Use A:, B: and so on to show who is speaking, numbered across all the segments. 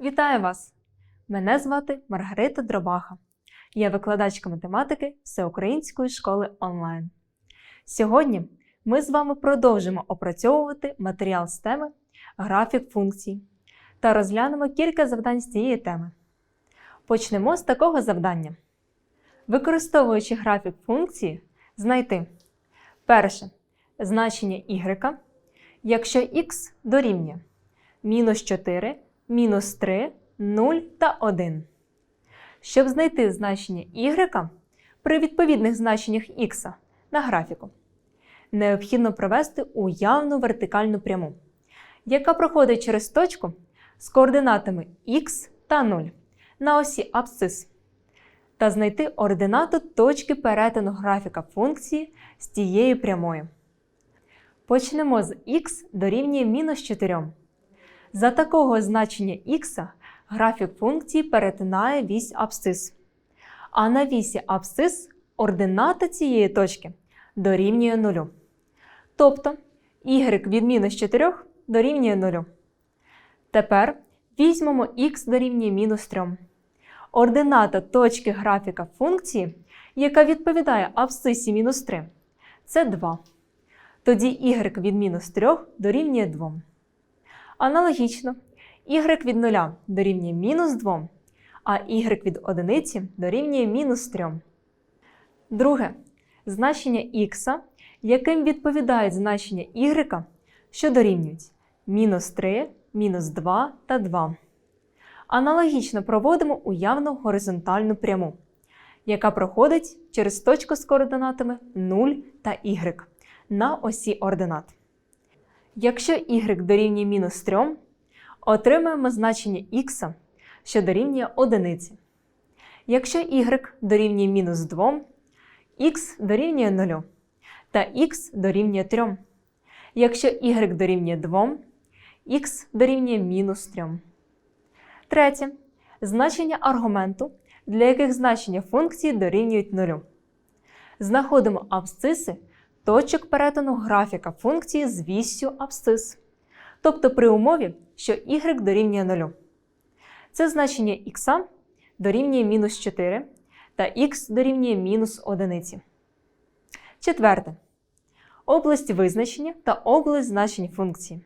A: Вітаю вас! Мене звати Маргарита Дробаха. Я викладачка математики Всеукраїнської школи онлайн. Сьогодні ми з вами продовжимо опрацьовувати матеріал з теми графік функцій та розглянемо кілька завдань з цієї теми. Почнемо з такого завдання. Використовуючи графік функції, знайти перше значення y, якщо x дорівнює мінус 4, мінус 3, 0 та 1. Щоб знайти значення y при відповідних значеннях x на графіку, необхідно провести уявну вертикальну пряму, яка проходить через точку з координатами x та 0 на осі абсцис, та знайти ординату точки перетину графіка функції з тією прямою. Почнемо з x дорівнює мінус 4. За такого значення х графік функції перетинає вісь абсцис. А на вісі абсцис ордината цієї точки дорівнює 0. Тобто y від мінус 4 дорівнює 0. Тепер візьмемо х дорівнює мінус 3. Ордината точки графіка функції, яка відповідає абсцисі мінус 3, це 2. Тоді y від мінус 3 дорівнює 2. Аналогічно, y від 0 дорівнює мінус 2, а y від 1 дорівнює мінус 3. Друге. Значення х, яким відповідають значення y, що дорівнюють мінус 3, мінус 2 та 2. Аналогічно проводимо уявну горизонтальну пряму, яка проходить через точку з координатами 0 та y на осі ординат. Якщо y дорівнює мінус 3, отримаємо значення х, що дорівнює 1. Якщо y дорівнює мінус 2, х дорівнює 0 та х дорівнює 3. Якщо y дорівнює 2, х дорівнює мінус 3. Третє. Значення аргументу, для яких значення функції дорівнюють 0. Знаходимо абсциси точок перетину графіка функції з віссю абсцис. Тобто при умові, що y дорівнює 0. Це значення х дорівнює мінус 4 та х дорівнює мінус 1. Четверте. Область визначення та область значень функції.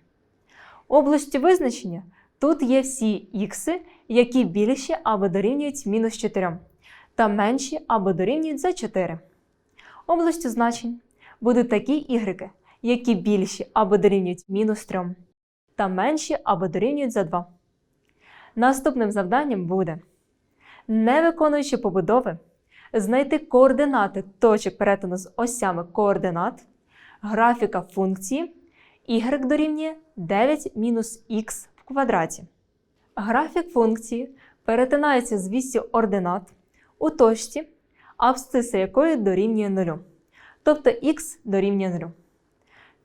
A: Області визначення тут є всі х, які більші або дорівнюють мінус 4, та менші або дорівнюють за 4. Областю значень будуть такі y, які більші або дорівнюють мінус 3, та менші або дорівнюють за 2. Наступним завданням буде, не виконуючи побудови, знайти координати точок перетину з осями координат, графіка функції y дорівнює 9 мінус х в квадраті. Графік функції перетинається з вісю ординат у точці, абсциса якої дорівнює 0 тобто х дорівнює 0.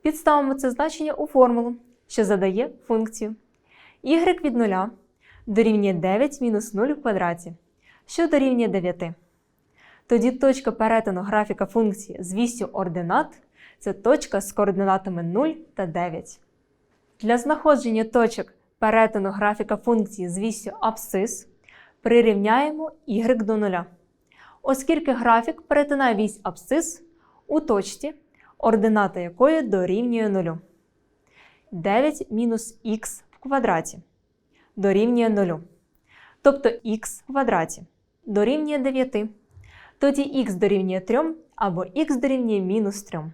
A: Підставимо це значення у формулу, що задає функцію. y від 0 дорівнює 9 мінус 0 в квадраті, що дорівнює 9. Тоді точка перетину графіка функції з вісю ординат це точка з координатами 0 та 9. Для знаходження точок перетину графіка функції з вісю абсцис прирівняємо y до 0. Оскільки графік перетинає вісь абсцис, у точці, ордината якої дорівнює 0. 9 мінус х в квадраті дорівнює 0. Тобто х в квадраті дорівнює 9. Тоді х дорівнює 3 або х дорівнює мінус 3.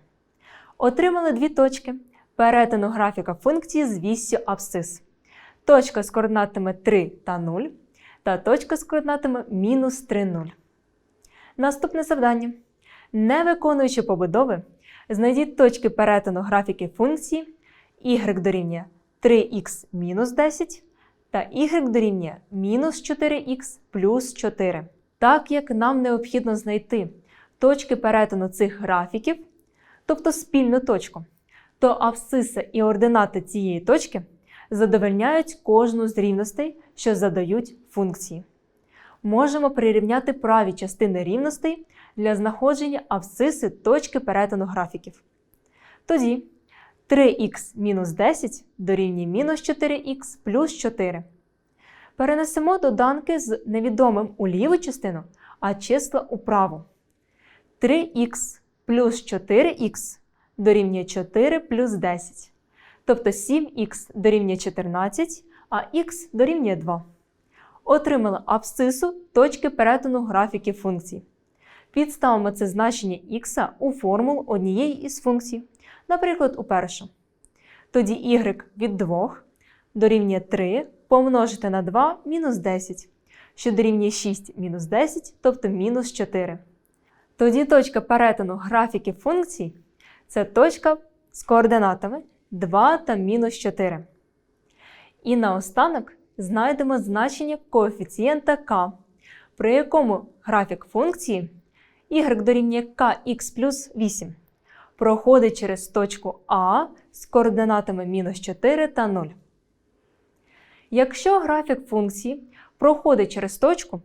A: Отримали дві точки перетину графіка функції з віссю абсцис. Точка з координатами 3 та 0 та точка з координатами мінус 3, 0. Наступне завдання. Не виконуючи побудови, знайдіть точки перетину графіки функції y дорівнює 3х мінус 10 та y дорівнює мінус 4х плюс 4. Так як нам необхідно знайти точки перетину цих графіків, тобто спільну точку, то абсциса і ординати цієї точки задовольняють кожну з рівностей, що задають функції. Можемо прирівняти праві частини рівностей для знаходження абсциси точки перетину графіків. Тоді 3х мінус 10 дорівнює мінус 4х плюс 4. Перенесемо доданки з невідомим у ліву частину, а числа у праву. 3х плюс 4х дорівнює 4 плюс 10. Тобто 7х дорівнює 14, а х дорівнює 2. Отримали абсцису точки перетину графіків функцій. Підставимо це значення х у формулу однієї із функцій, наприклад, у першу. Тоді y від 2 дорівнює 3 помножити на 2 мінус 10, що дорівнює 6 мінус 10, тобто мінус 4. Тоді точка перетину графіків функцій це точка з координатами 2 та мінус 4. І наостанок знайдемо значення коефіцієнта k, при якому графік функції y дорівнює kx плюс 8 проходить через точку А з координатами мінус 4 та 0. Якщо графік функції проходить через точку,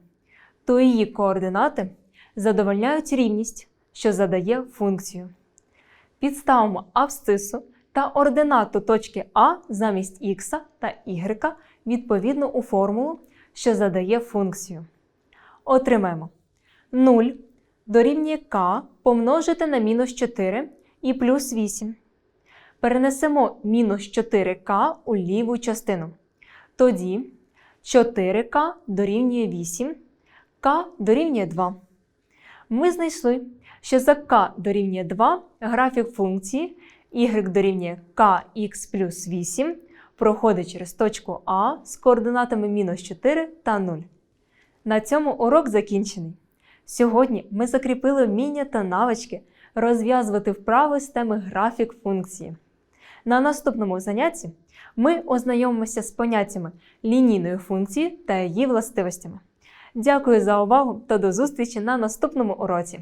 A: то її координати задовольняють рівність, що задає функцію. Підставимо абсцису та ординату точки А замість х та y відповідно у формулу, що задає функцію. Отримаємо 0 дорівнює k помножити на мінус 4 і плюс 8. Перенесемо мінус 4k у ліву частину. Тоді 4k дорівнює 8, k дорівнює 2. Ми знайшли, що за k дорівнює 2 графік функції y дорівнює kx плюс 8 проходить через точку А з координатами мінус 4 та 0. На цьому урок закінчений. Сьогодні ми закріпили вміння та навички розв'язувати вправи з теми графік функції. На наступному занятті ми ознайомимося з поняттями лінійної функції та її властивостями. Дякую за увагу та до зустрічі на наступному уроці!